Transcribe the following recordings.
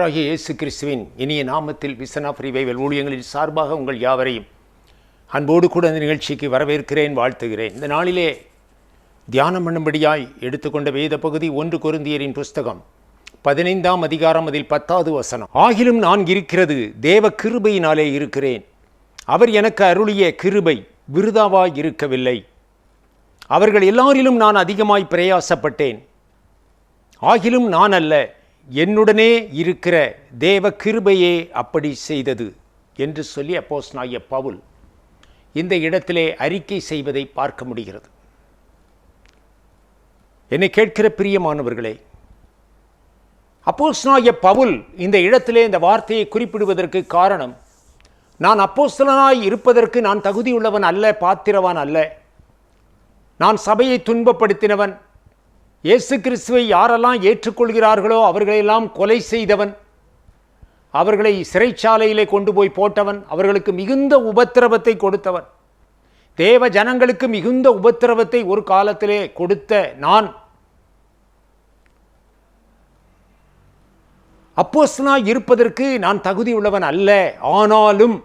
ஆண்டவராகிய இயேசு கிறிஸ்துவின் இனிய நாமத்தில் விசனா பிரிவைவல் ஊழியங்களின் சார்பாக உங்கள் யாவரையும் அன்போடு கூட இந்த நிகழ்ச்சிக்கு வரவேற்கிறேன் வாழ்த்துகிறேன். இந்த நாளிலே தியானம் பண்ணும்படியாய் எடுத்துக்கொண்ட வேத பகுதி ஒன்று குருந்தியரின் புஸ்தகம் பதினைந்தாம் அதிகாரம் அதில் பத்தாவது வசனம். ஆகிலும் நான் இருக்கிறது தேவ கிருபையினாலே இருக்கிறேன். அவர் எனக்கு அருளிய கிருபை விருதாவாய் இருக்கவில்லை. அவர்கள் எல்லாரிலும் நான் அதிகமாய் பிரயாசப்பட்டேன். ஆகிலும் நான் அல்ல என்னுடனே இருக்கிற தேவ கிருபையே அப்படி செய்தது என்று சொல்லி அப்போஸ்தலனாகிய பவுல் இந்த இடத்திலே அறிக்கை செய்வதை பார்க்க முடிகிறது. என்னை கேட்கிற பிரியமானவர்களே அப்போஸ்தலனாகிய பவுல் இந்த இடத்திலே இந்த வார்த்தையை குறிப்பிடுவதற்கு காரணம் நான் அப்போஸ்தலனாய் இருப்பதற்கு நான் தகுதியுள்ளவன் அல்ல பாத்திரவான் அல்ல. நான் சபையை துன்பப்படுத்தினவன் இயேசு கிறிஸ்துவை யாரெல்லாம் ஏற்றுக்கொள்கிறார்களோ அவர்களையெல்லாம் கொலை செய்தவன். அவர்களை சிறைச்சாலையிலே கொண்டு போய் போட்டவன். அவர்களுக்கு மிகுந்த உபத்திரவத்தை கொடுத்தவன். தேவ ஜனங்களுக்கு மிகுந்த உபத்திரவத்தை ஒரு காலத்திலே கொடுத்த நான். அப்போஸ்னா இருப்பதற்கு நான் தகுதியுள்ளவன் அல்ல. ஆனாலும்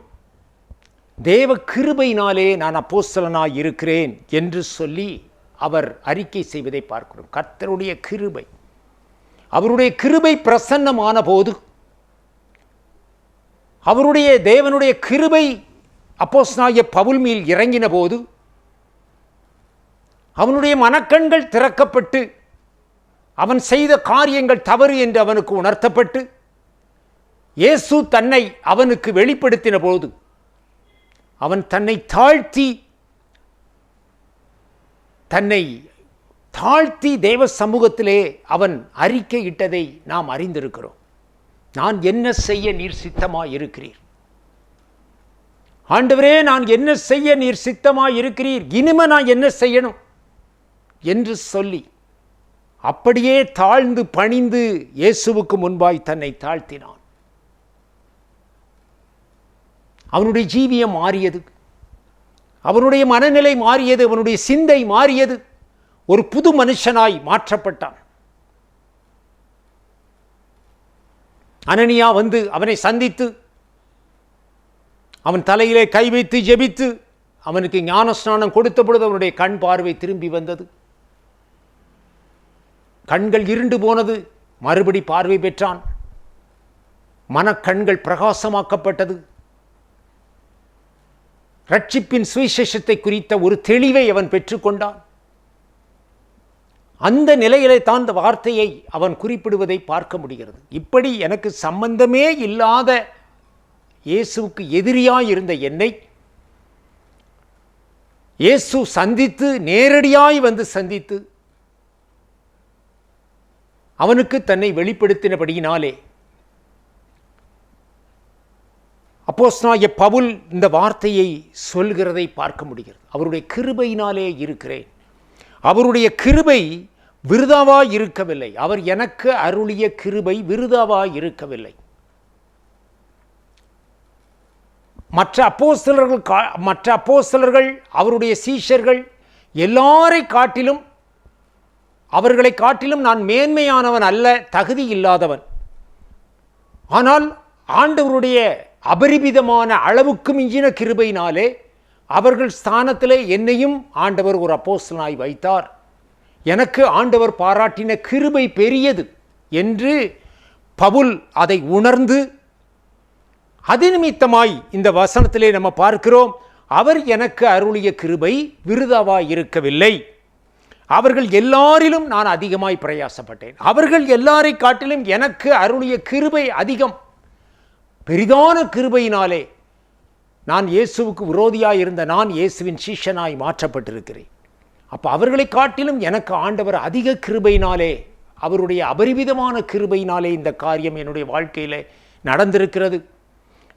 தேவ கிருபையினாலே நான் அப்போஸ்தலனாக இருக்கிறேன் என்று சொல்லி அவர் அறிக்கை செய்வதை பார்க்கிறோம். கர்த்தருடைய கிருபை. அவருடைய கிருபை பிரசன்னமான போது அவருடைய தேவனுடைய கிருபை அப்போஸ்தலனாகிய பவுல் மீல் இறங்கின போது அவனுடைய மனக்கண்கள் திறக்கப்பட்டு அவன் செய்த காரியங்கள் தவறு என்று அவனுக்கு உணர்த்தப்பட்டு இயேசு தன்னை அவனுக்கு வெளிப்படுத்தின போது அவன் தன்னை தாழ்த்தி தன்னை தாழ்த்தி தேவ சமூகத்திலே அவன் அறிக்கையிட்டதை நாம் அறிந்திருக்கிறோம். நான் என்ன செய்ய நீர் சித்தமாக இருக்கிறீர் ஆண்டவரே நான் என்ன செய்ய நீர் சித்தமாக இருக்கிறீர் இனிமே நான் என்ன செய்யணும்? என்று சொல்லி அப்படியே தாழ்ந்து பணிந்து இயேசுவுக்கு முன்பாய் தன்னை தாழ்த்தினான். அவனுடைய ஜீவியம் மாறியது. அவனுடைய மனநிலை மாறியது அவனுடைய சிந்தை மாறியது. ஒரு புது மனுஷனாய் மாற்றப்பட்டான். அனனியா வந்து அவனை சந்தித்து அவன் தலையிலே கை வைத்து ஜெபித்து அவனுக்கு ஞானஸ்நானம் கொடுத்த பொழுது அவனுடைய கண் பார்வை திரும்பி வந்தது. கண்கள் இருண்டு போனது மறுபடி பார்வை பெற்றான். மனக்கண்கள் பிரகாசமாக்கப்பட்டது. ரட்சிப்பின் சுவிசேஷத்தை குறித்த ஒரு தெளிவை அவன் பெற்றுக்கொண்டான். அந்த நிலையிலே தான் இந்த வார்த்தையை அவன் குறிப்பிடுவதை பார்க்க முடிகிறது. இப்படி எனக்கு சம்பந்தமே இல்லாத இயேசுவுக்கு எதிரியாக இருந்த என்னை இயேசு சந்தித்து நேரடியாய் வந்து சந்தித்து அவனுக்கு தன்னை வெளிப்படுத்தினபடியினாலே அப்போஸ்தலனாகிய பவுல் இந்த வார்த்தையை சொல்கிறதை பார்க்க முடிகிறது. அவருடைய கிருபையினாலே இருக்கிறேன். அவருடைய கிருபை விருதாவாக இருக்கவில்லை. அவர் எனக்கு அருளிய கிருபை விருதாவாக இருக்கவில்லை. மற்ற அப்போஸ்தலர்கள் கா- மற்ற அப்போஸ்தலர்கள் அவருடைய சீஷர்கள் எல்லாரை காட்டிலும் அவர்களை காட்டிலும் நான் மேன்மையானவன் அல்ல தகுதி இல்லாதவன். ஆனால் ஆண்டவருடைய அபரிமிதமான அளவுக்கு மிஞ்சின கிருபையினாலே அவர்கள் ஸ்தானத்திலே என்னையும் ஆண்டவர் ஒரு அப்போஸ்தலனாய் வைத்தார். எனக்கு ஆண்டவர் பாராட்டின கிருபை பெரியது என்று பவுல் அதை உணர்ந்து அது நிமித்தமாய் இந்த வசனத்திலே நம்ம பார்க்கிறோம் அவர் எனக்கு அருளிய கிருபை விருதாவாய் இருக்கவில்லை. அவர்கள் எல்லாரிலும் நான் அதிகமாய் பிரயாசப்பட்டேன். அவர்கள் எல்லாரை காட்டிலும் எனக்கு அருளிய கிருபை அதிகம். பெரிதான கிருபையினாலே நான் இயேசுவுக்கு விரோதியாக இருந்த நான் இயேசுவின் சீஷனாய் மாற்றப்பட்டிருக்கிறேன். அப்போ அவர்களை காட்டிலும் எனக்கு ஆண்டவர் அதிக கிருபையினாலே அவருடைய அபரிமிதமான கிருபையினாலே இந்த காரியம் என்னுடைய வாழ்க்கையில் நடந்திருக்கிறது.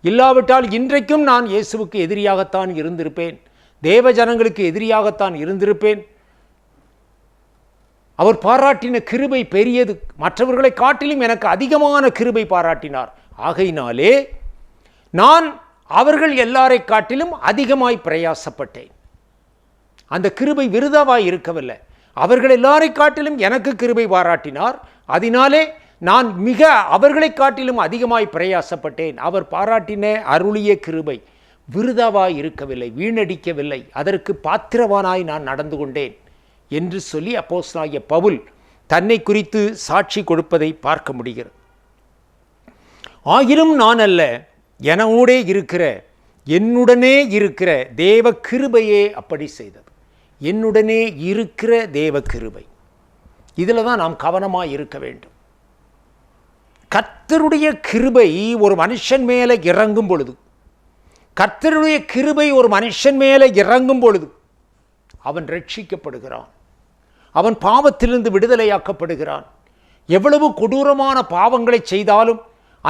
இல்லாவிட்டால் இன்றைக்கும் நான் இயேசுவுக்கு எதிரியாகத்தான் இருந்திருப்பேன். தேவ ஜனங்களுக்கு எதிரியாகத்தான் இருந்திருப்பேன். அவர் பாராட்டின கிருபை பெரியது. மற்றவர்களை காட்டிலும் எனக்கு அதிகமான கிருபை பாராட்டினார். ஆகையினாலே நான் அவர்கள் எல்லாரை காட்டிலும் அதிகமாய் பிரயாசப்பட்டேன். அந்த கிருபை விருதாவாய் இருக்கவில்லை. அவர்கள் எல்லாரை காட்டிலும் எனக்கு கிருபை பாராட்டினார். அதனாலே நான் மிக அவர்களை காட்டிலும் அதிகமாய் பிரயாசப்பட்டேன். அவர் பாராட்டின அருளிய கிருபை விருதாவாய் இருக்கவில்லை வீணடிக்கவில்லை. அதற்கு பாத்திரவானாய் நான் நடந்து கொண்டேன் என்று சொல்லி அப்போஸ்தலனாகிய பவுல் தன்னை குறித்து சாட்சி கொடுப்பதை பார்க்க முடிகிறது. ஆயினும் நான் அல்ல. எனவோடே இருக்கிற என்னுடனே இருக்கிற தேவ கிருபையே அப்படி செய்தது. என்னுடனே இருக்கிற தேவ கிருபை. இதில் தான் நாம் கவனமாக இருக்க வேண்டும். கர்த்தருடைய கிருபை ஒரு மனுஷன் மேலே இறங்கும் பொழுது கர்த்தருடைய கிருபை ஒரு மனுஷன் மேலே இறங்கும் பொழுது அவன் ரட்சிக்கப்படுகிறான். அவன் பாவத்திலிருந்து விடுதலையாக்கப்படுகிறான். எவ்வளவு கொடூரமான பாவங்களை செய்தாலும்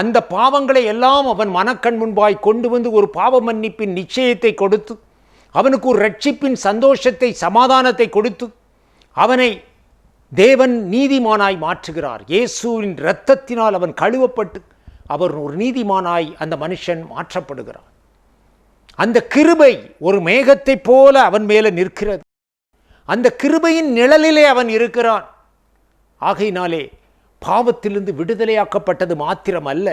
அந்த பாவங்களை எல்லாம் அவன் மனக்கண் முன்பாய் கொண்டு வந்து ஒரு பாவ மன்னிப்பின் நிச்சயத்தை கொடுத்து அவனுக்கு ஒரு ரட்சிப்பின் சந்தோஷத்தை சமாதானத்தை கொடுத்து அவனை தேவன் நீதிமானாய் மாற்றுகிறார். இயேசுவின் இரத்தத்தினால் அவன் கழுவப்பட்டு அவர் ஒரு நீதிமானாய் அந்த மனுஷன் மாற்றப்படுகிறார் அந்த கிருபை ஒரு மேகத்தைப் போல அவன் மேலே நிற்கிறது. அந்த கிருபையின் நிழலிலே அவன் இருக்கிறான். ஆகையினாலே பாவத்திலிருந்து விடுதலையாக்கப்பட்டது மாத்திரம் அல்ல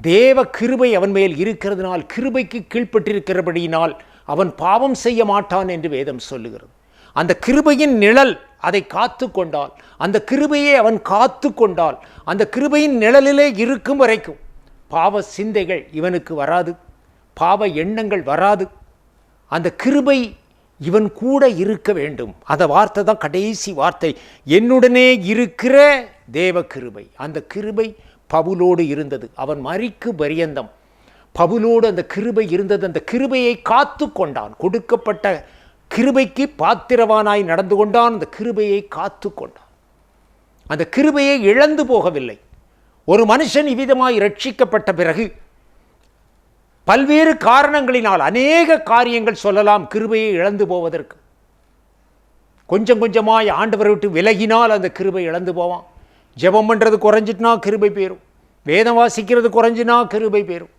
தேவ கிருபை அவன் மேல் இருக்கிறதுனால் கிருபைக்கு கீழ்ப்பட்டிருக்கிறபடியினால் அவன் பாவம் செய்ய மாட்டான் என்று வேதம் சொல்லுகிறது. அந்த கிருபையின் நிழல் அதை காத்து கொண்டால் அந்த கிருபையை அவன் காத்து கொண்டால் அந்த கிருபையின் நிழலிலே இருக்கும் வரைக்கும் பாவ சிந்தைகள் இவனுக்கு வராது பாவ எண்ணங்கள் வராது. அந்த கிருபை இவன் கூட இருக்க வேண்டும். அந்த வார்த்தை தான் கடைசி வார்த்தை. என்னுடனே இருக்கிற தேவ கிருபை அந்த கிருபை பவுலோடு இருந்தது. அவன் மறிக்கு பரியந்தம். பவுலோடு அந்த கிருபை இருந்தது. அந்த கிருபையை காத்து கொண்டான். கொடுக்கப்பட்ட கிருபைக்கு பாத்திரவானாய் நடந்து கொண்டான். அந்த கிருபையை காத்து கொண்டான். அந்த கிருபையை இழந்து போகவில்லை. ஒரு மனுஷன் இவ்விதமாய் ரட்சிக்கப்பட்ட பிறகு பல்வேறு காரணங்களினால் அநேக காரியங்கள் சொல்லலாம். கிருபையை இழந்து போவதற்கு. கொஞ்சம் கொஞ்சமாய் ஆண்டவரை விட்டு விலகினால் அந்த கிருபை இழந்து போவான். ஜெபம் பண்ணுறது குறைஞ்சிட்டுனா கிருபை போயிரும் வேதம் வாசிக்கிறது குறைஞ்சினா கிருபை போயிரும்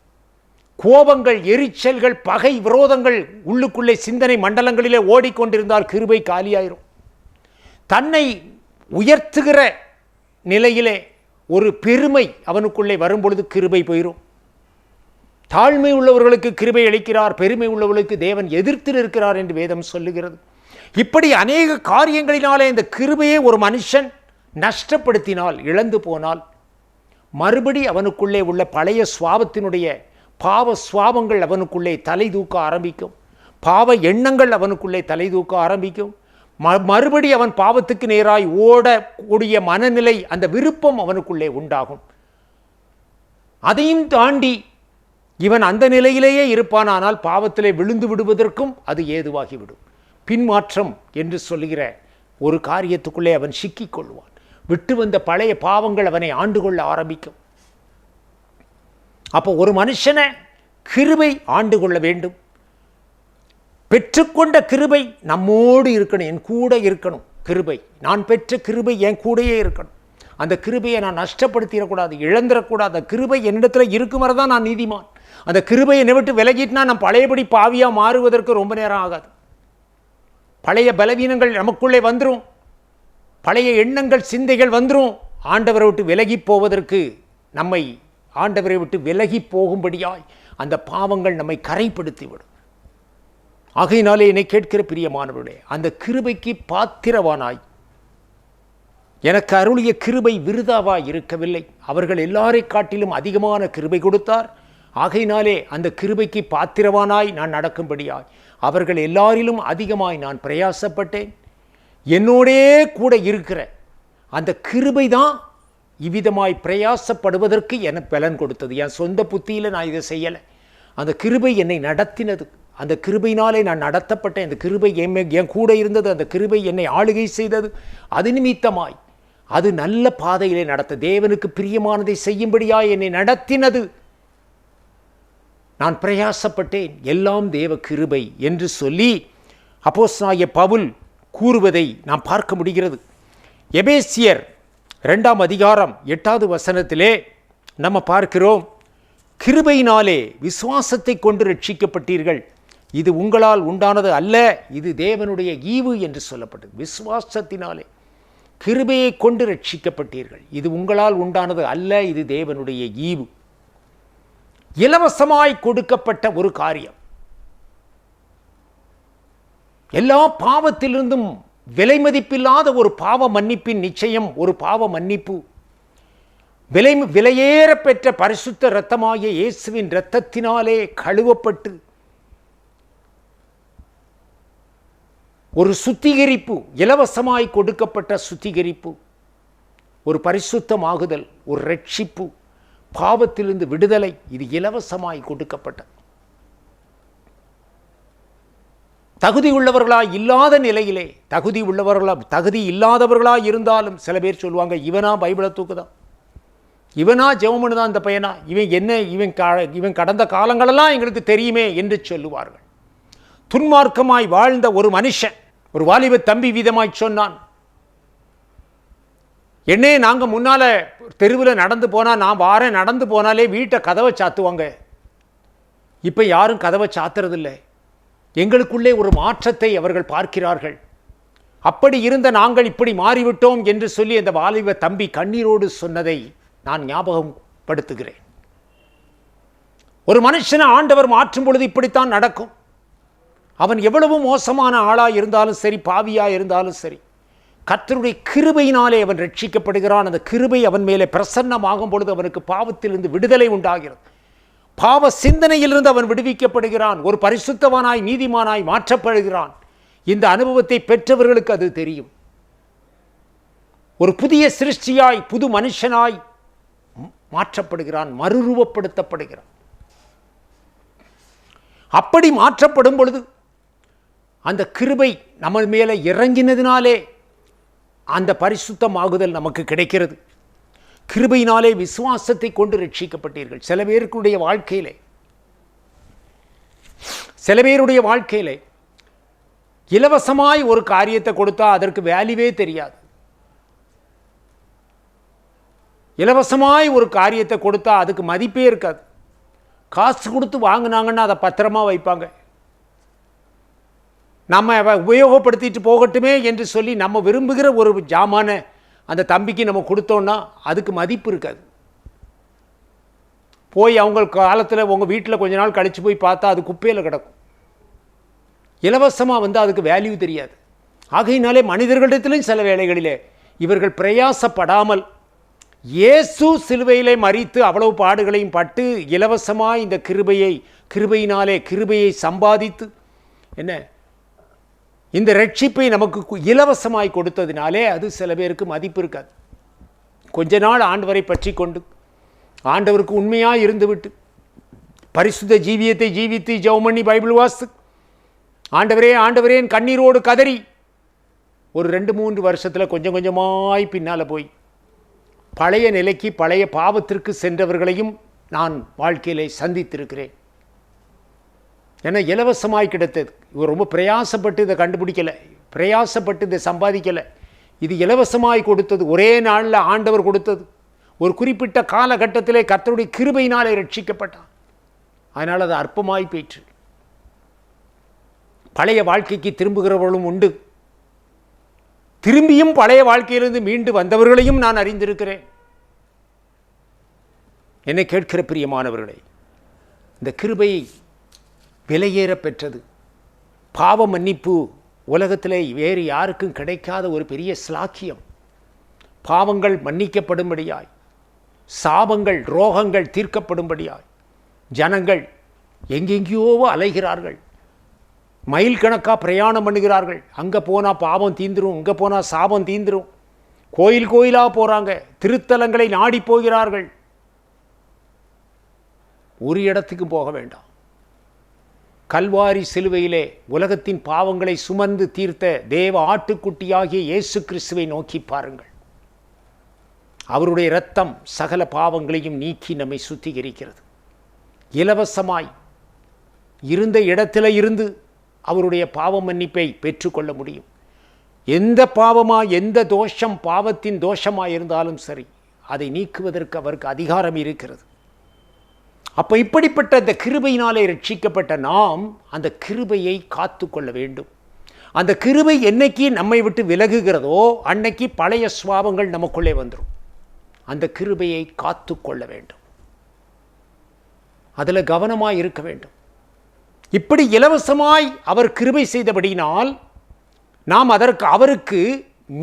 கோபங்கள் எரிச்சல்கள் பகை விரோதங்கள் உள்ளுக்குள்ளே சிந்தனை மண்டலங்களிலே ஓடிக்கொண்டிருந்தால் கிருபை காலியாயிரும். தன்னை உயர்த்துகிற நிலையிலே ஒரு பெருமை அவனுக்குள்ளே வரும்பொழுது கிருபை போயிரும் தாழ்மை உள்ளவர்களுக்கு கிருபை அளிக்கிறார் பெருமை உள்ளவர்களுக்கு தேவன் எதிர்த்து இருக்கிறார் என்று வேதம் சொல்லுகிறது. இப்படி அநேக காரியங்களினாலே இந்த கிருபையே ஒரு மனுஷன் நஷ்டப்படுத்தினால் இழந்து போனால் மறுபடி அவனுக்குள்ளே உள்ள பழைய சுவாபத்தினுடைய பாவ சுவாபங்கள் அவனுக்குள்ளே தலை தூக்க ஆரம்பிக்கும். பாவ எண்ணங்கள் அவனுக்குள்ளே தலை தூக்க ஆரம்பிக்கும். ம மறுபடி அவன் பாவத்துக்கு நேராய் ஓடக்கூடிய மனநிலை அந்த விருப்பம் அவனுக்குள்ளே உண்டாகும். அதையும் தாண்டி இவன் அந்த நிலையிலேயே இருப்பான் ஆனால் பாவத்திலே விழுந்து விடுவதற்கும் அது ஏதுவாகிவிடும். பின்மாற்றம் என்று சொல்லுகிற ஒரு காரியத்துக்குள்ளே அவன் சிக்கிக் கொள்வான் விட்டு வந்த பழைய பாவங்கள் அவனை ஆண்டு கொள்ள ஆரம்பிக்கும். அப்போ ஒரு மனுஷனை கிருபை ஆண்டு கொள்ள வேண்டும். பெற்றுக்கொண்ட கிருபை நம்மோடு இருக்கணும் என் கூட இருக்கணும் கிருபை. நான் பெற்ற கிருபை என் கூடயே இருக்கணும். அந்த கிருபையை நான் நஷ்டப்படுத்திடக்கூடாது இழந்துடக்கூடாது. அந்த கிருபை என்னிடத்தில் இருக்கும் வரை தான் நான் நீதிமான். அந்த கிருபையை என்னை விட்டு விலகிட்டுனா நான் பழையபடி பாவியாக மாறுவதற்கு ரொம்ப நேரம் ஆகாது. பழைய பலவீனங்கள் நமக்குள்ளே வந்துடும் பழைய எண்ணங்கள் சிந்தைகள் வந்துடும் ஆண்டவரை விட்டு விலகி போவதற்கு நம்மை ஆண்டவரை விட்டு விலகி போகும்படியாய் அந்த பாவங்கள் நம்மை கரைப்படுத்திவிடும். ஆகையினாலே என்னை கேட்கிற பிரியமானவர்களே அந்த கிருபைக்கு பாத்திரவானாய். எனக்கு அருளிய கிருபை விருதாவாய் இருக்கவில்லை. அவர்கள் எல்லாரை காட்டிலும் அதிகமான கிருபை கொடுத்தார். ஆகையினாலே அந்த கிருபைக்கு பாத்திரவானாய் நான் நடக்கும்படியாய். அவர்கள் எல்லாரிலும் அதிகமாய் நான் பிரயாசப்பட்டேன். என்னோடே கூட இருக்கிற அந்த கிருபை தான் இவ்விதமாய் பிரயாசப்படுவதற்கு எனக்கு பலன் கொடுத்தது. என் சொந்த புத்தியில் நான் இதை செய்யலை. அந்த கிருபை என்னை நடத்தினது. அந்த கிருபையினாலே நான் நடத்தப்பட்டேன். அந்த கிருபை என் என் கூட இருந்தது. அந்த கிருபை என்னை ஆளுகை செய்தது. அது நிமித்தமாய் அது நல்ல பாதையிலே நடத்த தேவனுக்கு பிரியமானதை செய்யும்படியாய் என்னை நடத்தினது. நான் பிரயாசப்பட்டேன். எல்லாம் தேவ கிருபை என்று சொல்லி அப்போஸ் நாய பவுல் கூறுவதை நாம் பார்க்க முடிகிறது. எபேசியர் ரெண்டாம் அதிகாரம் எட்டாவது வசனத்திலே நம்ம பார்க்கிறோம் கிருபையினாலே விசுவாசத்தை கொண்டு ரட்சிக்கப்பட்டீர்கள். இது உங்களால் உண்டானது அல்ல இது தேவனுடைய ஈவு என்று சொல்லப்பட்டது. விசுவாசத்தினாலே கிருபையை கொண்டு ரட்சிக்கப்பட்டீர்கள். இது உங்களால் உண்டானது அல்ல இது தேவனுடைய ஈவு. இலவசமாய் கொடுக்கப்பட்ட ஒரு காரியம். எல்லா பாவத்திலிருந்தும் விலை மதிப்பில்லாத ஒரு பாவ மன்னிப்பின் நிச்சயம் ஒரு பாவ மன்னிப்பு. விலை விலையேற பெற்ற பரிசுத்த இரத்தமாகிய இயேசுவின் இரத்தத்தினாலே கழுவப்பட்டு ஒரு சுத்திகரிப்பு இலவசமாய் கொடுக்கப்பட்ட சுத்திகரிப்பு ஒரு பரிசுத்தமாகுதல் ஒரு ரட்சிப்பு பாவத்திலிருந்து விடுதலை இது இலவசமாய் கொடுக்கப்பட்டது தகுதி உள்ளவர்களா இல்லாத நிலையிலே தகுதி உள்ளவர்களா தகுதி இல்லாதவர்களா இருந்தாலும் சில பேர் சொல்லுவாங்க இவனா பைபிளை தூக்குதான். இவனா ஜெவமனு தான் இந்த பையனா. இவன் என்ன இவன் கா இவன் கடந்த காலங்களெல்லாம் எங்களுக்கு தெரியுமே என்று சொல்லுவார்கள். துன்மார்க்கமாய் வாழ்ந்த ஒரு மனுஷன் ஒரு வாலிப தம்பி வீதமாய் சொன்னான் என்னே நாங்கள் முன்னால் தெருவில் நடந்து போனால் நான் வாரேன் நடந்து போனாலே வீட்டை கதவை சாத்துவாங்க. இப்போ யாரும் கதவை சாத்துறதில்லை. எங்களுக்குள்ளே ஒரு மாற்றத்தை அவர்கள் பார்க்கிறார்கள். அப்படி இருந்த நாங்கள் இப்படி மாறிவிட்டோம் என்று சொல்லி அந்த வாலிப தம்பி கண்ணீரோடு சொன்னதை நான் ஞாபகப்படுத்துகிறேன். ஒரு மனுஷனை ஆண்டவர் மாற்றும் பொழுது இப்படித்தான் நடக்கும். அவன் எவ்வளவு மோசமான ஆளாக இருந்தாலும் சரி பாவியாக இருந்தாலும் சரி கத்தருடைய கிருபையினாலே அவன் ரட்சிக்கப்படுகிறான். அந்த கிருபை அவன் மேலே பிரசன்னமாகும் பொழுது அவனுக்கு பாவத்திலிருந்து விடுதலை உண்டாகிறது. பாவ சிந்தனையிலிருந்து அவன் விடுவிக்கப்படுகிறான். ஒரு பரிசுத்தவனாய் நீதிமானாய் மாற்றப்படுகிறான். இந்த அனுபவத்தை பெற்றவர்களுக்கு அது தெரியும். ஒரு புதிய சிருஷ்டியாய் புது மனுஷனாய் மாற்றப்படுகிறான் மறுரூபப்படுத்தப்படுகிறான். அப்படி மாற்றப்படும் பொழுது அந்த கிருபை நம்ம மேலே இறங்கினதினாலே அந்த பரிசுத்தமாகுதல் நமக்கு கிடைக்கிறது. கிருபையினாலே விசுவாசத்தை கொண்டு ரட்சிக்கப்பட்டீர்கள். சில பேருக்குடைய வாழ்க்கையிலே சில பேருடைய வாழ்க்கையிலே இலவசமாய் ஒரு காரியத்தை கொடுத்தா அதற்கு வேல்யூவே தெரியாது. இலவசமாய் ஒரு காரியத்தை கொடுத்தா அதுக்கு மதிப்பே இருக்காது. காசு கொடுத்து வாங்கினாங்கன்னா அதை பத்திரமா வைப்பாங்க. நம்ம உபயோகப்படுத்திட்டு போகட்டுமே என்று சொல்லி நம்ம விரும்புகிற ஒரு ஜாமான அந்த தம்பிக்கு நம்ம கொடுத்தோன்னா அதுக்கு மதிப்பு இருக்காது. போய் அவங்க காலத்தில் உங்கள் வீட்டில் கொஞ்ச நாள் கழித்து போய் பார்த்தா அது குப்பையில் கிடக்கும். இலவசமாக வந்து அதுக்கு வேல்யூ தெரியாது. ஆகையினாலே மனிதர்களிடத்திலும் சில வேலைகளிலே இவர்கள் பிரயாசப்படாமல் இயேசு சிலுவையிலே மறித்து அவ்வளவு பாடுகளையும் பட்டு இலவசமாக இந்த கிருபையை கிருபையினாலே கிருபையை சம்பாதித்து என்ன? இந்த ரட்சிப்பை நமக்கு இலவசமாய் கொடுத்ததினாலே அது சில பேருக்கு மதிப்பு இருக்காது. கொஞ்ச நாள் ஆண்டவரை பற்றி கொண்டு ஆண்டவருக்கு உண்மையாக இருந்துவிட்டு பரிசுத்த ஜீவியத்தை ஜீவித்து ஜவுமணி பைபிள் வாஸ்து ஆண்டவரே ஆண்டவரே கண்ணீரோடு கதறி ஒரு ரெண்டு மூன்று வருஷத்தில் கொஞ்சம் கொஞ்சமாய் பின்னால் போய் பழைய நிலைக்கு பழைய பாவத்திற்கு சென்றவர்களையும் நான் வாழ்க்கையிலே சந்தித்திருக்கிறேன். என இலவசமாய் கிடைத்தது. இவர் ரொம்ப பிரயாசப்பட்டு இதை கண்டுபிடிக்கலை. பிரயாசப்பட்டு இதை சம்பாதிக்கலை. இது இலவசமாய் கொடுத்தது. ஒரே நாளில் ஆண்டவர் கொடுத்தது. ஒரு குறிப்பிட்ட காலகட்டத்திலே கர்த்தருடைய கிருபையினாலே ரட்சிக்கப்பட்டான் அதனால் அது அற்பமாய் போயிற்று. பழைய வாழ்க்கைக்கு திரும்புகிறவர்களும் உண்டு. திரும்பியும் பழைய வாழ்க்கையிலிருந்து மீண்டு வந்தவர்களையும் நான் அறிந்திருக்கிறேன். என்னை கேட்கிற பிரியமானவர்களே இந்த கிருபை விலையேற பெற்றது. பாவ மன்னிப்பு உலகத்திலே வேறு யாருக்கும் கிடைக்காத ஒரு பெரிய ஸ்லாக்கியம் பாவங்கள் மன்னிக்கப்படும்படியாய் சாபங்கள் ரோகங்கள் தீர்க்கப்படும்படியாய் ஜனங்கள் எங்கெங்கேயோ அலைகிறார்கள். மைல் கணக்காக பிரயாணம் பண்ணுகிறார்கள். அங்கே போனால் பாவம் தீந்துரும் இங்கே போனால் சாபம் தீந்துரும். கோயில் கோயிலாக போகிறாங்க திருத்தலங்களை நாடி போகிறார்கள். ஒரு இடத்துக்கு போக வேண்டாம். கல்வாரி சிலுவையிலே உலகத்தின் பாவங்களை சுமந்து தீர்த்த தேவ ஆட்டுக்குட்டியாகிய இயேசு கிறிஸ்துவை நோக்கி பாருங்கள். அவருடைய இரத்தம் சகல பாவங்களையும் நீக்கி நம்மை சுத்திகரிக்கிறது. இலவசமாய் இருந்த இடத்துல இருந்து அவருடைய பாவ மன்னிப்பை பெற்றுக்கொள்ள முடியும். எந்த பாவமா எந்த தோஷம் பாவத்தின் தோஷமாக இருந்தாலும் சரி அதை நீக்குவதற்கு அவருக்கு அதிகாரம் இருக்கிறது. அப்போ இப்படிப்பட்ட அந்த கிருபையினாலே ரட்சிக்கப்பட்ட நாம் அந்த கிருபையை காத்து கொள்ள வேண்டும். அந்த கிருபை என்னைக்கு நம்மை விட்டு விலகுகிறதோ அன்னைக்கு பழைய சுவாபங்கள் நமக்குள்ளே வந்துடும் அந்த கிருபையை காத்து கொள்ள வேண்டும். அதில் கவனமாக இருக்க வேண்டும். இப்படி இலவசமாய் அவர் கிருபை செய்தபடியினால் நாம் அதற்கு அவருக்கு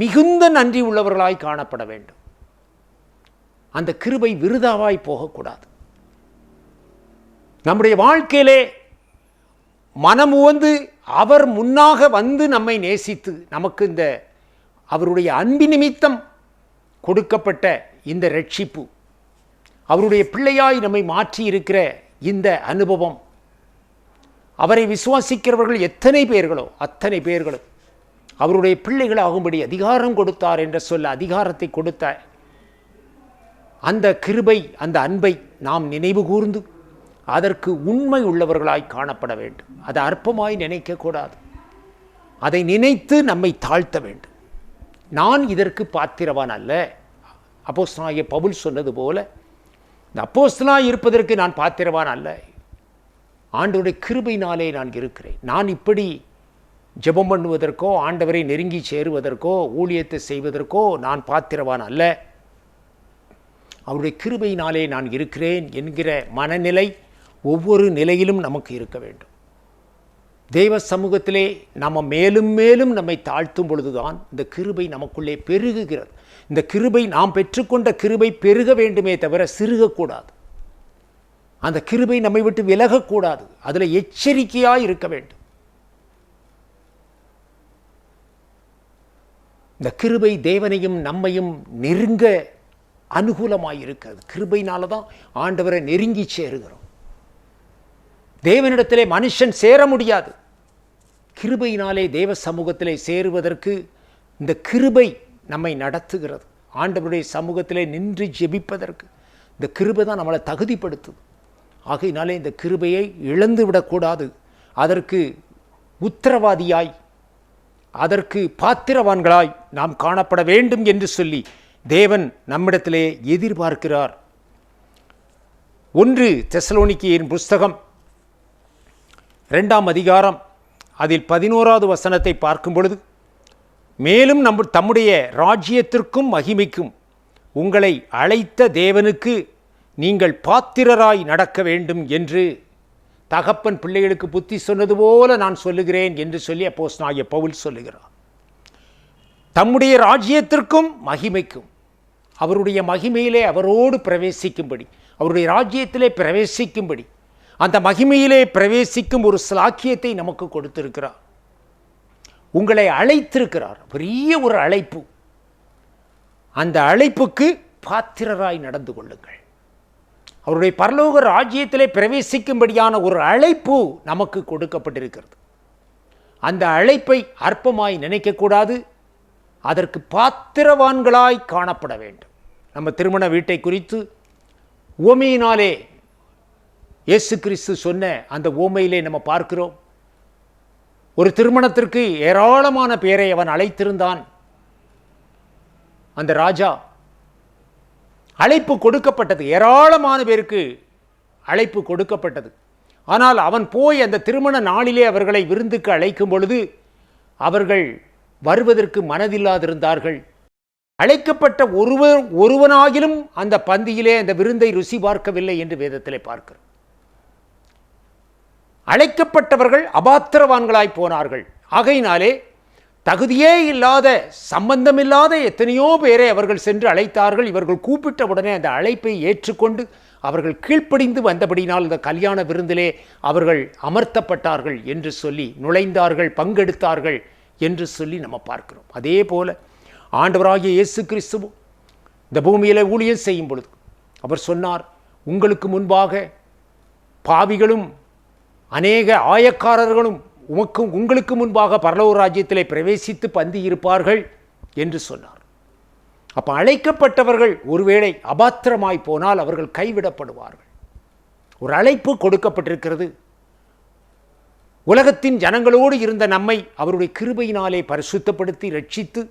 மிகுந்த நன்றி உள்ளவர்களாய் காணப்பட வேண்டும். அந்த கிருபை விருதாவாய் போகக்கூடாது. நம்முடைய வாழ்க்கையிலே மனம் உவந்து அவர் முன்னாக வந்து நம்மை நேசித்து நமக்கு இந்த அவருடைய அன்பு நிமித்தம் கொடுக்கப்பட்ட இந்த ரட்சிப்பு அவருடைய பிள்ளையாய் நம்மை மாற்றி இருக்கிற இந்த அனுபவம் அவரை விசுவாசிக்கிறவர்கள் எத்தனை பேர்களோ அத்தனை பேர்களும் அவருடைய பிள்ளைகளாகும்படி அதிகாரம் கொடுத்தார் என்ற சொல்ல அதிகாரத்தை கொடுத்த அந்த கிருபை அந்த அன்பை நாம் நினைவு கூர்ந்து அதற்கு உண்மை உள்ளவர்களாய் காணப்பட வேண்டும். அதை அற்பமாய் நினைக்கக்கூடாது அதை நினைத்து நம்மை தாழ்த்த வேண்டும். நான் இதற்கு பாத்திரவான் அல்ல. அப்போஸ்தலனாகிய பவுல் சொன்னது போல இந்த அப்போஸ்தலனாய் இருப்பதற்கு நான் பாத்திரவான் அல்ல. ஆண்டவருடைய கிருபையினாலே நான் இருக்கிறேன். நான் இப்படி ஜெபம் பண்ணுவதற்கோ ஆண்டவரை நெருங்கி சேருவதற்கோ ஊழியத்தை செய்வதற்கோ நான் பாத்திரவான் அல்ல. அவருடைய கிருபையினாலே நான் இருக்கிறேன் என்கிற மனநிலை ஒவ்வொரு நிலையிலும் நமக்கு இருக்க வேண்டும். தெய்வ சமூகத்திலே நம்ம மேலும் மேலும் நம்மை தாழ்த்தும் பொழுதுதான் இந்த கிருபை நமக்குள்ளே பெருகுகிறது. இந்த கிருபை நாம் பெற்றுக்கொண்ட கிருபை பெருக வேண்டுமே தவிர சிறுகக்கூடாது. அந்த கிருபை நம்மை விட்டு விலகக்கூடாது. அதில் எச்சரிக்கையாக இருக்க வேண்டும். இந்த கிருபை தேவனையும் நம்மையும் நெருங்க அனுகூலமாக இருக்கிறது. கிருபைனால தான் ஆண்டவரை நெருங்கி சேருகிறோம். தேவனிடத்திலே மனுஷன் சேர முடியாது. கிருபையினாலே தேவ சமூகத்திலே சேருவதற்கு இந்த கிருபை நம்மை நடத்துகிறது. ஆண்டவருடைய சமூகத்திலே நின்று ஜெபிப்பதற்கு இந்த கிருபை தான் நம்மளை தகுதிப்படுத்துது ஆகையினாலே இந்த கிருபையை இழந்து விடக்கூடாது. அதற்கு உத்தரவாதியாய் அதற்கு பாத்திரவான்களாய் நாம் காணப்பட வேண்டும் என்று சொல்லி தேவன் நம்மிடத்திலே எதிர்பார்க்கிறார். ஒன்று தெசலோனிக்கியின் புஸ்தகம் ரெண்டாம் அதிகாரம் அதில் பதினோராவது வசனத்தை பார்க்கும் பொழுது மேலும் நம் தம்முடைய ராஜ்யத்திற்கும் மகிமைக்கும் உங்களை அழைத்த தேவனுக்கு நீங்கள் பாத்திரராய் நடக்க வேண்டும் என்று தகப்பன் பிள்ளைகளுக்கு புத்தி சொன்னது போல நான் சொல்லுகிறேன் என்று சொல்லி அப்போஸ் நாய பவுல் சொல்லுகிறார். தம்முடைய ராஜ்யத்திற்கும் மகிமைக்கும் அவருடைய மகிமையிலே அவரோடு பிரவேசிக்கும்படி அவருடைய ராஜ்யத்திலே பிரவேசிக்கும்படி அந்த மகிமையிலே பிரவேசிக்கும் ஒரு ஸ்லாக்கியத்தை நமக்கு கொடுத்திருக்கிறார். உங்களை அழைத்திருக்கிறார். பெரிய ஒரு அழைப்பு. அந்த அழைப்புக்கு பாத்திரராய் நடந்து கொள்ளுங்கள். அவருடைய பரலோக ராஜ்யத்திலே பிரவேசிக்கும்படியான ஒரு அழைப்பு நமக்கு கொடுக்கப்பட்டிருக்கிறது. அந்த அழைப்பை அற்பமாய் நினைக்கக்கூடாது. அதற்கு பாத்திரவான்களாய் காணப்பட வேண்டும். நம்ம திருமண வீட்டை குறித்து உவமையினாலே இயேசு கிறிஸ்து சொன்ன அந்த ஓமையிலே நம்ம பார்க்கிறோம். ஒரு திருமணத்திற்கு ஏராளமான பேரை அவன் அழைத்திருந்தான். அந்த ராஜா அழைப்பு கொடுக்கப்பட்டது ஏராளமான பேருக்கு அழைப்பு கொடுக்கப்பட்டது. ஆனால் அவன் போய் அந்த திருமண நாளிலே அவர்களை விருந்துக்கு அழைக்கும் பொழுது அவர்கள் வருவதற்கு மனதில்லாதிருந்தார்கள். அழைக்கப்பட்ட ஒருவர் ஒருவனாகிலும் அந்த பந்தியிலே அந்த விருந்தை ருசி பார்க்கவில்லை என்று வேதத்திலே பார்க்கிறோம். அழைக்கப்பட்டவர்கள் அபாத்திரவான்களாய் போனார்கள். ஆகையினாலே தகுதியே இல்லாத சம்பந்தமில்லாத எத்தனையோ பேரை அவர்கள் சென்று அழைத்தார்கள். இவர்கள் கூப்பிட்ட உடனே அந்த அழைப்பை ஏற்றுக்கொண்டு அவர்கள் கீழ்ப்படிந்து வந்தபடினால் இந்த கல்யாண விருந்திலே அவர்கள் அமர்த்தப்பட்டார்கள் என்று சொல்லி நுழைந்தார்கள் பங்கெடுத்தார்கள் என்று சொல்லி நம்ம பார்க்கிறோம். அதே போல ஆண்டவராகிய இயேசு கிறிஸ்துவும் இந்த பூமியில் ஊழியம் செய்யும் பொழுது அவர் சொன்னார் உங்களுக்கு முன்பாக பாவிகளும் அநேக ஆயக்காரர்களும் உமக்கும் உங்களுக்கு முன்பாக பரலோக ராஜ்யத்திலே பிரவேசித்து பந்தி இருப்பார்கள் என்று சொன்னார். அப்போ அழைக்கப்பட்டவர்கள் ஒருவேளை அபாத்திரமாய் போனால் அவர்கள் கைவிடப்படுவார்கள். ஒரு அழைப்பு கொடுக்கப்பட்டிருக்கிறது. உலகத்தின் ஜனங்களோடு இருந்த நம்மை அவருடைய கிருபையினாலே பரிசுத்தப்படுத்தி ரட்சித்து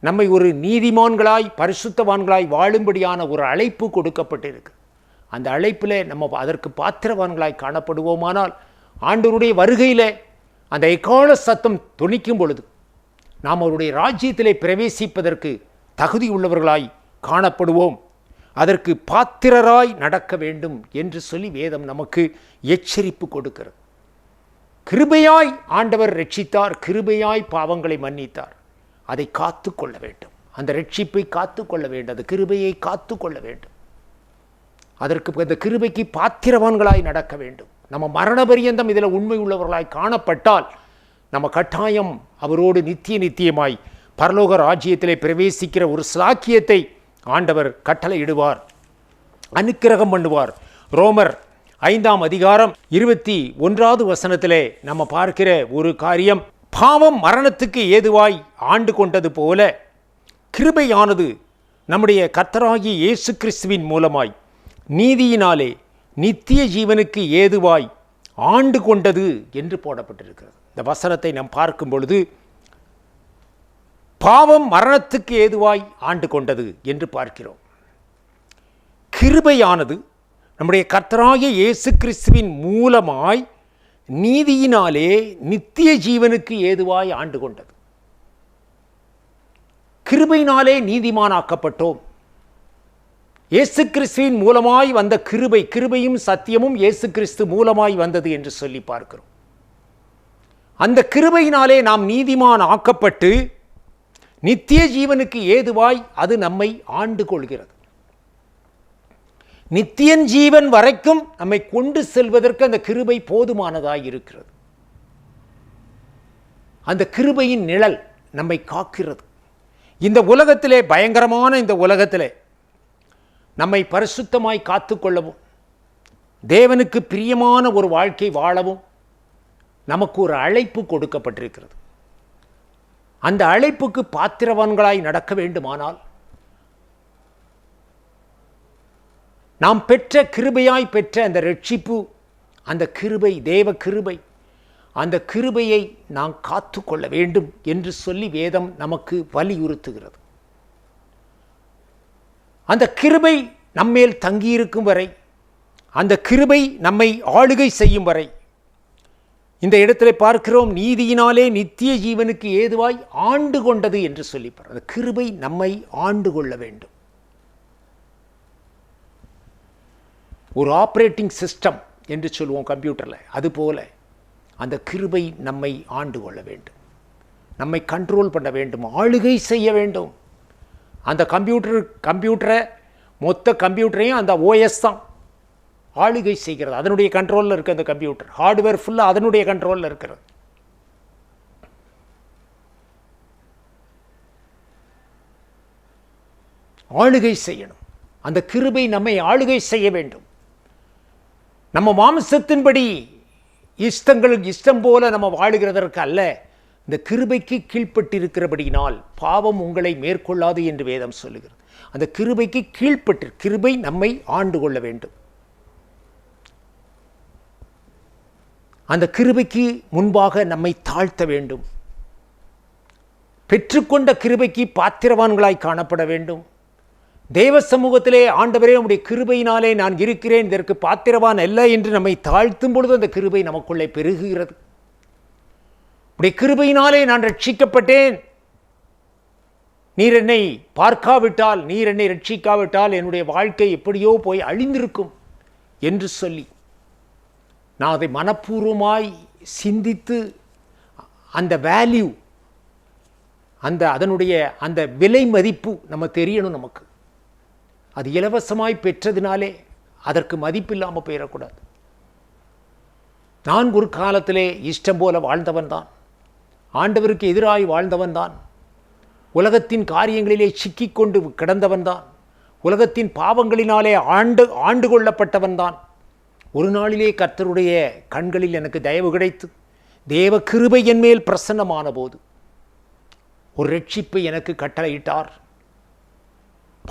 நம்மை ஒரு நீதிமான்களாய் பரிசுத்தவான்களாய் வாழும்படியான ஒரு அழைப்பு கொடுக்கப்பட்டிருக்கு. அந்த அழைப்பிலே நம்ம அதற்கு பாத்திரவான்களாய் காணப்படுவோமானால் ஆண்டவருடைய வருகையிலே அந்த எக்கால சத்தம் துணிக்கும் பொழுது நாம் அவருடைய ராஜ்யத்திலே பிரவேசிப்பதற்கு தகுதி உள்ளவர்களாய் காணப்படுவோம். அதற்கு பாத்திரராய் நடக்க வேண்டும் என்று சொல்லி வேதம் நமக்கு எச்சரிப்பு கொடுக்கிறது. கிருபையாய் ஆண்டவர் ரட்சித்தார் கிருபையாய் பாவங்களை மன்னித்தார். அதை காத்து கொள்ள வேண்டும். அந்த ரட்சிப்பை காத்து கொள்ள வேண்டும். அந்த கிருபையை காத்து கொள்ள வேண்டும். அதற்கு அந்த கிருபைக்கு பாத்திரவான்களாய் நடக்க வேண்டும். நம்ம மரண பரியந்தம் இதில் உண்மை உள்ளவர்களாய் காணப்பட்டால் நம்ம கட்டாயம் அவரோடு நித்திய நித்தியமாய் பரலோக ராஜ்யத்திலே பிரவேசிக்கிற ஒரு சாக்கியத்தை ஆண்டவர் கட்டளையிடுவார் அனுக்கிரகம் பண்ணுவார். ரோமர் ஐந்தாம் அதிகாரம் இருபத்தி ஒன்றாவது வசனத்திலே நம்ம பார்க்கிற ஒரு காரியம் பாவம் மரணத்துக்கு ஏதுவாய் ஆண்டு கொண்டது போல கிருபையானது நம்முடைய கர்த்தராகிய இயேசு கிறிஸ்துவின் மூலமாய் நீதியினாலே நித்திய ஜீவனுக்கு ஏதுவாய் ஆண்டு கொண்டது என்று போடப்பட்டிருக்கிறது. இந்த வசனத்தை நாம் பார்க்கும் பொழுது பாவம் மரணத்துக்கு ஏதுவாய் ஆண்டு கொண்டது என்று பார்க்கிறோம். கிருபையானது நம்முடைய கர்த்தராகிய இயேசு கிறிஸ்துவின் மூலமாய் நீதியினாலே நித்திய ஜீவனுக்கு ஏதுவாய் ஆண்டு கொண்டது. கிருபையினாலே நீதிமானாக்கப்பட்டோம். இயேசு கிறிஸ்துவின் மூலமாய் வந்த கிருபை கிருபையும் சத்தியமும் இயேசு கிறிஸ்து மூலமாய் வந்தது என்று சொல்லி பார்க்கிறோம். அந்த கிருபையினாலே நாம் நீதிமான் ஆக்கப்பட்டு நித்திய ஜீவனுக்கு ஏதுவாய் அது நம்மை ஆண்டு கொள்கிறது. நித்தியன் ஜீவன் வரைக்கும் நம்மை கொண்டு செல்வதற்கு அந்த கிருபை போதுமானதாய் இருக்கிறது. அந்த கிருபையின் நிழல் நம்மை காக்கிறது. இந்த உலகத்திலே பயங்கரமான இந்த உலகத்திலே நம்மை பரிசுத்தமாய் காத்துக்கொள்ளவும் தேவனுக்கு பிரியமான ஒரு வாழ்க்கை வாழவும் நமக்கு ஒரு அழைப்பு கொடுக்கப்பட்டிருக்கிறது. அந்த அழைப்புக்கு பாத்திரவான்களாய் நடக்க வேண்டுமானால் நாம் பெற்ற கிருபையாய் பெற்ற அந்த ரட்சிப்பு அந்த கிருபை தேவ கிருபை அந்த கிருபையை நாம் காத்து கொள்ள வேண்டும் என்று சொல்லி வேதம் நமக்கு வலியுறுத்துகிறது. அந்த கிருபை நம்மேல் தங்கியிருக்கும் வரை அந்த கிருபை நம்மை ஆளுகை செய்யும் வரை இந்த இடத்துல பார்க்கிறோம் நீதியினாலே நித்திய ஜீவனுக்கு ஏதுவாய் ஆண்டு கொண்டது என்று சொல்லி அந்த கிருபை நம்மை ஆண்டு கொள்ள வேண்டும். ஒரு ஆப்ரேட்டிங் சிஸ்டம் என்று சொல்லுவோம் கம்ப்யூட்டரில் அதுபோல அந்த கிருபை நம்மை ஆண்டு கொள்ள வேண்டும். நம்மை கண்ட்ரோல் பண்ண வேண்டும் ஆளுகை செய்ய வேண்டும். அந்த கம்ப்யூட்டர் கம்ப்யூட்டரை மொத்த கம்ப்யூட்டரையும் அந்த ஓஎஸ் தான் ஆளுகை செய்கிறது. அதனுடைய கண்ட்ரோலில் இருக்குது அந்த கம்ப்யூட்டர் ஹார்ட்வேர் ஃபுல்லாக அதனுடைய கண்ட்ரோலில் இருக்கிறது. ஆளுகை செய்யணும். அந்த கிருபை நம்மை ஆளுகை செய்ய வேண்டும். நம்ம மாம்சத்தின்படி இஷ்டங்கள் இஷ்டம் போல நம்ம வாழுகிறதற்கு அல்ல. இந்த கிருபைக்கு கீழ்ப்பட்டிருக்கிறபடியினால் பாவம் உங்களை மேற்கொள்ளாது என்று வேதம் சொல்லுகிறது. அந்த கிருபைக்கு கீழ்ப்பட்டு கிருபை நம்மை ஆண்டு கொள்ள வேண்டும். அந்த கிருபைக்கு முன்பாக நம்மை தாழ்த்த வேண்டும். பெற்றுக்கொண்ட கிருபைக்கு பாத்திரவான்களாய் காணப்பட வேண்டும். தேவ சமூகத்திலே ஆண்டவரே உடைய கிருபையினாலே நான் இருக்கிறேன் இதற்கு பாத்திரவான் அல்ல என்று நம்மை தாழ்த்தும் பொழுது அந்த கிருபை நமக்குள்ளே பெருகுகிறது. உடைய கிருபையினாலே நான் ரட்சிக்கப்பட்டேன் நீர் என்னை பார்க்காவிட்டால் நீர் என்னை ரட்சிக்காவிட்டால் என்னுடைய வாழ்க்கை எப்படியோ போய் அழிந்திருக்கும் என்று சொல்லி நான் அதை மனப்பூர்வமாய் சிந்தித்து அந்த வேல்யூ அந்த அதனுடைய அந்த விலை மதிப்பு நம்ம தெரியணும் நமக்கு. அது இலவசமாய் பெற்றதினாலே அதற்கு மதிப்பு இல்லாமல் போயிடக்கூடாது. நான் ஒரு காலத்திலே இஷ்டம் போல வாழ்ந்தவன் தான். ஆண்டவருக்கு எதிராய் வாழ்ந்தவன்தான் உலகத்தின் காரியங்களிலே சிக்கிக்கொண்டு கிடந்தவன்தான் உலகத்தின் பாவங்களினாலே ஆண்டு ஆண்டு கொள்ளப்பட்டவன்தான் ஒரு நாளிலே கர்த்தருடைய கண்களில் எனக்கு தயவு கிடைத்து தேவ கிருபை என்மேல் பிரசன்னமான போது ஒரு ரட்சிப்பை எனக்கு கட்டளையிட்டார்.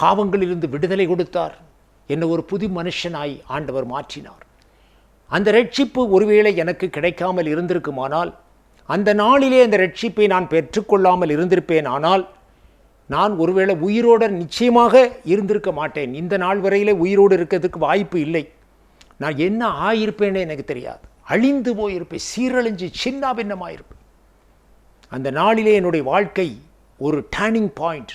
பாவங்களிலிருந்து விடுதலை கொடுத்தார். என்னை ஒரு புது மனுஷனாய் ஆண்டவர் மாற்றினார். அந்த ரட்சிப்பு ஒருவேளை எனக்கு கிடைக்காமல் இருந்திருக்குமானால் அந்த நாளிலே அந்த ரட்சிப்பை நான் பெற்றுக்கொள்ளாமல் இருந்திருப்பேன். ஆனால் நான் ஒருவேளை உயிரோடு நிச்சயமாக இருந்திருக்க மாட்டேன். இந்த நாள் வரையிலே உயிரோடு இருக்கிறதுக்கு வாய்ப்பு இல்லை. நான் என்ன ஆயிருப்பேனே எனக்கு தெரியாது. அழிந்து போயிருப்பேன். சீரழிஞ்சு சின்ன பின்னமாயிருப்பேன் அந்த நாளிலே என்னுடைய வாழ்க்கை ஒரு டேர்னிங் பாயிண்ட்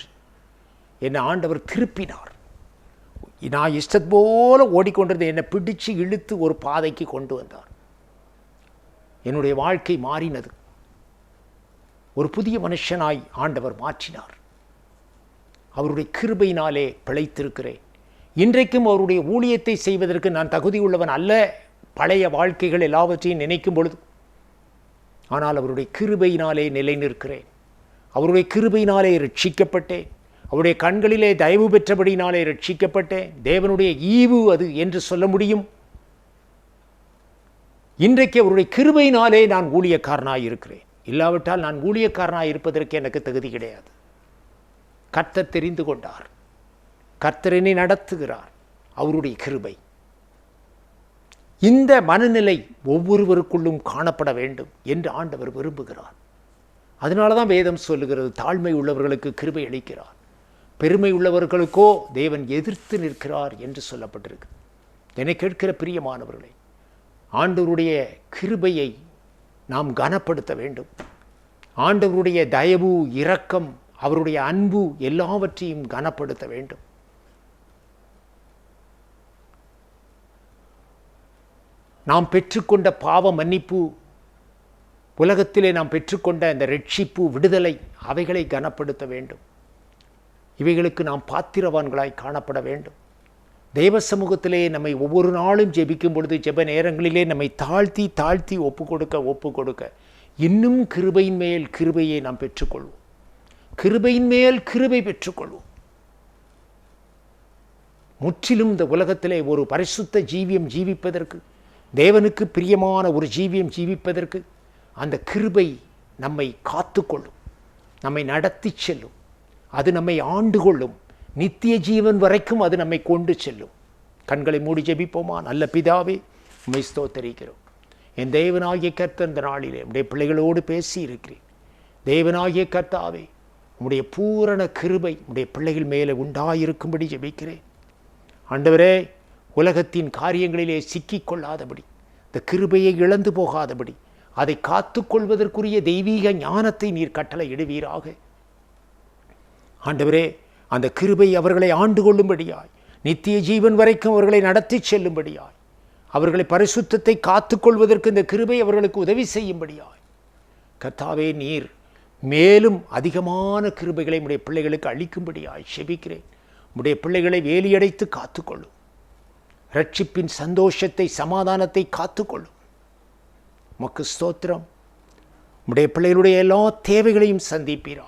என்னை ஆண்டவர் திருப்பினார். நான் இஷ்டத்து போல ஓடிக்கொண்டிருந்த என்னை பிடிச்சு இழுத்து ஒரு பாதைக்கு கொண்டு வந்தார். என்னுடைய வாழ்க்கை மாறினது. ஒரு புதிய மனுஷனாய் ஆண்டவர் மாற்றினார். அவருடைய கிருபையினாலே பிழைத்திருக்கிறேன். இன்றைக்கும் அவருடைய ஊழியத்தை செய்வதற்கு நான் தகுதியுள்ளவன் அல்ல. பழைய வாழ்க்கைகள் எல்லாவற்றையும் நினைக்கும் பொழுது. ஆனால் அவருடைய கிருபையினாலே நிலை நிற்கிறேன் அவருடைய கிருபையினாலே ரட்சிக்கப்பட்டேன் அவருடைய கண்களிலே தயவு பெற்றபடினாலே ரட்சிக்கப்பட்டேன் தேவனுடைய ஈவு அது என்று சொல்ல முடியும். இன்றைக்கு அவருடைய கிருபையினாலே நான் ஊழியக்காரனாக இருக்கிறேன் இல்லாவிட்டால் நான் ஊழியக்காரனாக இருப்பதற்கு எனக்கு தகுதி கிடையாது. கர்த்தர் தெரிந்து கொண்டார். கர்த்தரனை நடத்துகிறார். அவருடைய கிருபை. இந்த மனநிலை ஒவ்வொருவருக்குள்ளும் காணப்பட வேண்டும் என்று ஆண்டவர் விரும்புகிறார். அதனால தான் வேதம் சொல்லுகிறது தாழ்மை உள்ளவர்களுக்கு கிருபை அளிக்கிறார். பெருமை உள்ளவர்களுக்கோ தேவன் எதிர்த்து நிற்கிறார் என்று சொல்லப்பட்டிருக்கு. என்னை கேட்கிற பிரியமானவர்களை ஆண்டவருடைய கிருபையை நாம் கனப்படுத்த வேண்டும். ஆண்டவருடைய தயவு இரக்கம் அவருடைய அன்பு எல்லாவற்றையும் கனப்படுத்த வேண்டும். நாம் பெற்றுக்கொண்ட பாவ மன்னிப்பு உலகத்திலே நாம் பெற்றுக்கொண்ட இந்த ரட்சிப்பு விடுதலை அவைகளை கனப்படுத்த வேண்டும். இவைகளுக்கு நாம் பாத்திரவான்களாய் காணப்பட வேண்டும். தெய்வ சமூகத்திலே நம்மை ஒவ்வொரு நாளும் ஜெபிக்கும் பொழுது ஜெப நேரங்களிலே நம்மை தாழ்த்தி தாழ்த்தி ஒப்பு கொடுக்க ஒப்பு கொடுக்க இன்னும் கிருபையின் மேல் கிருபையை நாம் பெற்றுக்கொள்வோம். கிருபையின் மேல் கிருபை பெற்றுக்கொள்வோம். முற்றிலும் இந்த உலகத்திலே ஒரு பரிசுத்த ஜீவியம் ஜீவிப்பதற்கு தேவனுக்கு பிரியமான ஒரு ஜீவியம் ஜீவிப்பதற்கு அந்த கிருபை நம்மை காத்துக்கொள்ளும் நம்மை நடத்தி செல்லும் அது நம்மை ஆண்டு கொள்ளும் நித்திய ஜீவன் வரைக்கும் அது நம்மை கொண்டு செல்லும். கண்களை மூடி ஜெபிப்போமா? நல்ல பிதாவே உண்மை ஸ்தோத்தரிக்கிறோம். என் தேவனாகிய கர்த்த இந்த நாளிலே உடைய பிள்ளைகளோடு பேசி இருக்கிறேன் தேவனாகிய கர்த்தாவே உடைய பூரண கிருபை உடைய பிள்ளைகள் மேலே உண்டாயிருக்கும்படி ஜெபிக்கிறேன். ஆண்டவரே உலகத்தின் காரியங்களிலே சிக்கிக் கொள்ளாதபடி இந்த கிருபையை இழந்து போகாதபடி அதை காத்துக்கொள்வதற்குரிய தெய்வீக ஞானத்தை நீர் கட்டளை இடுவீராக ஆண்டவரே அந்த கிருபை அவர்களை ஆண்டு கொள்ளும்படியாய். நித்திய ஜீவன் வரைக்கும் அவர்களை நடத்தி செல்லும்படியாய். அவர்களை பரிசுத்தத்தை காத்துக்கொள்வதற்கு இந்த கிருபை அவர்களுக்கு உதவி செய்யும்படியாய். கர்த்தாவே நீர் மேலும் அதிகமான கிருபைகளை உடைய பிள்ளைகளுக்கு அளிக்கும்படியாய் செபிக்கிறேன். உடைய பிள்ளைகளை வேலியடைத்து காத்துக்கொள்ளும். ரட்சிப்பின் சந்தோஷத்தை சமாதானத்தை காத்துக்கொள்ளும். மக்கு ஸ்தோத்திரம். உடைய பிள்ளைகளுடைய எல்லா தேவைகளையும் சந்திப்பீரா.